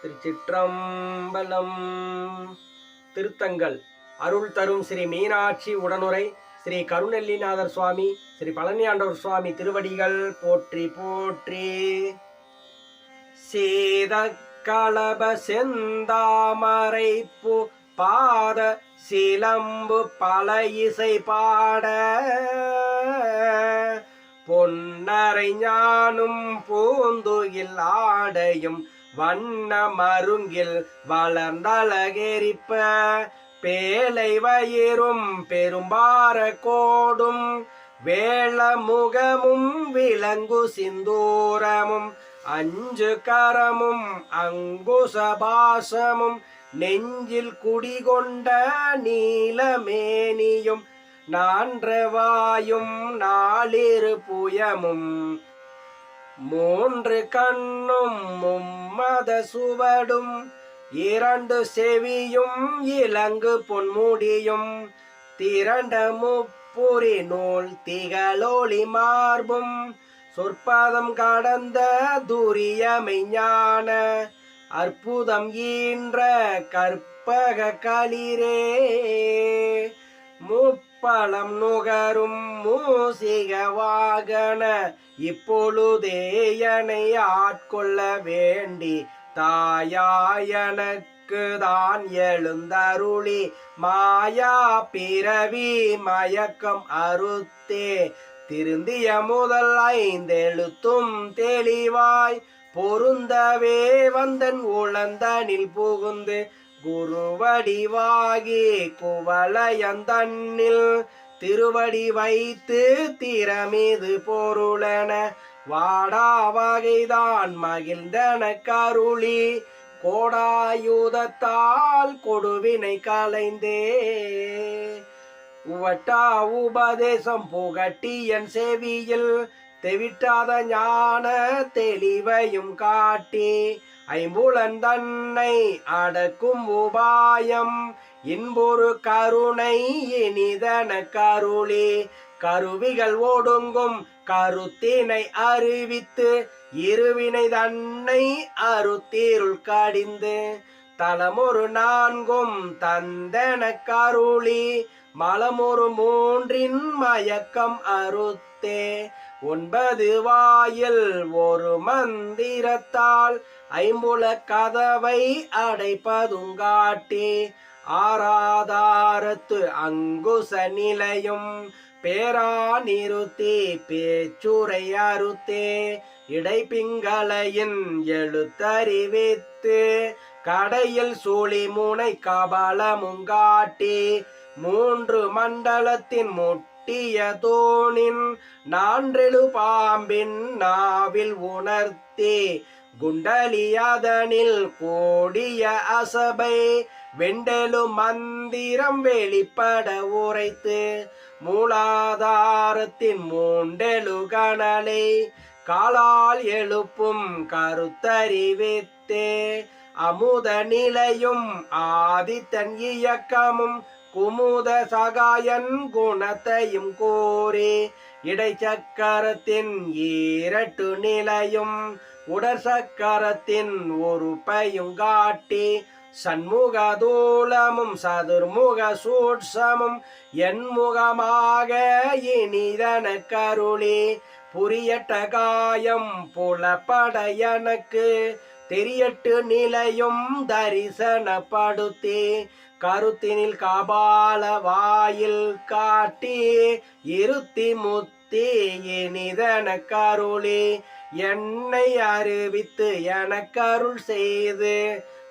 திருச்சிற்றம்பலம். திருத்தங்கள். அருள் தரும் ஸ்ரீ மீனாட்சி உடனுரை ஸ்ரீ கருணெல்லிநாதர் சுவாமி ஸ்ரீ பழனியாண்டவர் சுவாமி திருவடிகள் போற்றி போற்றி. சேத களப செந்தாமரை பாத சிலம்பு பல இசை பாட. பொன்னரை ஞானும் பூந்துகில் ஆடையும் வண்ண மருங்கில் வளர்ந்தழகெரிப்ப பேலை வயிறும் பெரும்பார கோடும். வேள முகமும் விலங்கு சிந்தூரமும். அஞ்சு கரமும் அங்குசபாசமும் நெஞ்சில் குடிகொண்ட நீலமேனியும். நான்றவாயும் நாளிரு புயமும். மூன்று கண்ணும் மும்மத சுவடும் இரண்டு செவியும் இலங்கு பொன்முடியும் திரண்ட முப்புரி நூல் திகழோலி மார்பும் சொற்பதம் கடந்த துரியமை ஞான அற்புதம் ஈன்ற கற்பக களிரே. பழம் நுகரும் மூசிக வாகன இப்பொழுதேயனை ஆட்கொள்ள வேண்டி தாயாயனக்கு தான் எழுந்தருளி மாயா பிறவி மயக்கம் அறுத்தே திருந்திய முதல் ஐந்தெழுத்தும் தெளிவாய் பொருந்தவே வந்தன் உழந்தனில் புகுந்து குருவடிவாகி குவளையந்தன்னில் திருவடி வைத்து திறமீது பொருளென வாடா வகைதான் மகிழ்ந்தன கருளி. கோடாயுதத்தால் கொடுவினை கலைந்தே. உவட்டா உபதேசம் புகட்டியன் செவியில் தெவிட்டாத ஞான தெளிவையும் காட்டி ஐம்புலன் தன்னை அடக்கும் உபாயம். இன்பொரு கருணை இனிதன கருளி. கருவிகள் ஒடுங்கும் கருத்தினை அறிவித்து இருவினை தன்னை அருத்தீருள் கடிந்து. தலமொரு நான்கும் தந்தன கருளி. மலமொரு மூன்றின் மயக்கம் அறுத்தே. ஒன்பது வாயில் ஒரு மந்திரத்தால் ஐம்புல கதவை அடைப்பதுங்காட்டி ஆராதாரத்து அங்குச நிலையும் பேரா நிறுத்தி பேச்சுரை அறுத்தே இடைப்பிங்களையின் எழுத்தறிவித்து கடையில் சூழி முனை கபாலமுங்காட்டி மூன்று மண்டலத்தின் கட்டிய தோணின் நான்றெழு பாம்பின் நாவில் உணர்த்தி. குண்டலியாதனில் கோடிய அசபை வெண்டெழு மந்திரம் வெளிப்பட உரைத்து. மூலாதாரத்தின் மூண்டெழு கணலை காலால் எழுப்பும் கருத்தறிவித்தே. அமுத நிலையும் ஆதித்தன் இயக்கமும் குமுத சகாயன் குணத்தையும் கோரி இடைச்சக்கரத்தின் ஈரட்டு நிலையும் உடற்சக்கரத்தின் ஒரு பையும் காட்டி சண்முகதூலமும் சதுர்முக சூட்சமும் என்முகமாக இனிதன கருளி புரியட்ட காயம் புலப்பட எனக்கு தெரியட்டு நிலையும் தரிசனப்படுத்தி கருத்தினில் கபால வாயில் காட்டி இருத்தி முத்தி இனிதன கருளி என்னை அறிவித்து எனக்கருள் செய்து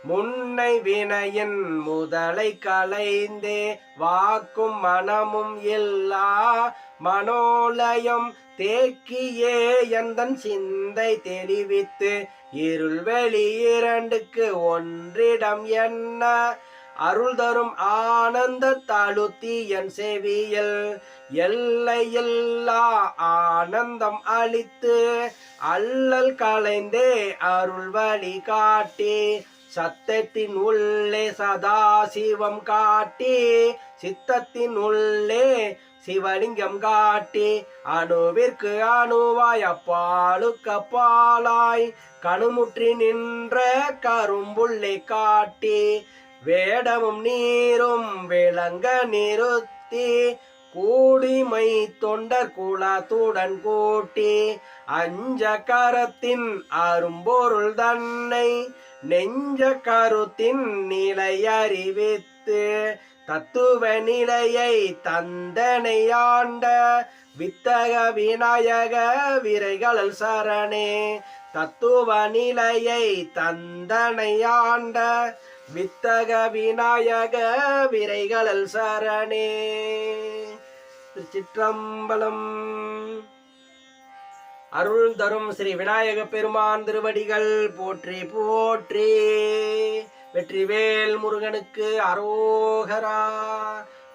முன்னை வினையின் முதலை களைந்தே வாக்கும் மனமும் இல்லா. மனோலயம் தேக்கியே எந்தன் சிந்தை தெளிவித்து இருள் வெளி இரண்டுக்கு ஒன்றிடம் என்ன? அருள் தரும் ஆனந்த தழுத்தி என் செவியில் எல்லையில்லா ஆனந்தம் அளித்து அல்லல் களைந்தே அருள் வழி காட்டி சத்தத்தின் உள்ளே சதா சிவம் காட்டி சித்தத்தின் உள்ளே சிவலிங்கம் காட்டி அணுவிற்கு அணுவாய் அப்பாலுக்கு அப்பாலாய் கணுமுற்றி நின்ற கரும்புள்ளை காட்டி வேடமும் நீரும் விளங்க நிறுத்தி கூடிமை தொண்டர் குலத்துடன் கூட்டி அஞ்ச கரத்தின் அரும்பொருள் தன்னை நெஞ்ச கருத்தின் நிலை அறிவித்து தத்துவ நிலையை தந்தனை ஆண்ட வித்தக விநாயக விரைகள் சரணே. தத்துவ நிலையை தந்தனை ஆண்ட வித்தக விநாயக விரைகள் சரணே. திருச்சிற்றம்பலம். அருள் தரும் ஸ்ரீ விநாயக பெருமான் திருவடிகள் போற்றி போற்றி. வெற்றிவேல் முருகனுக்கு அரோகரா.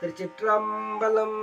திருச்சிற்றம்பலம்.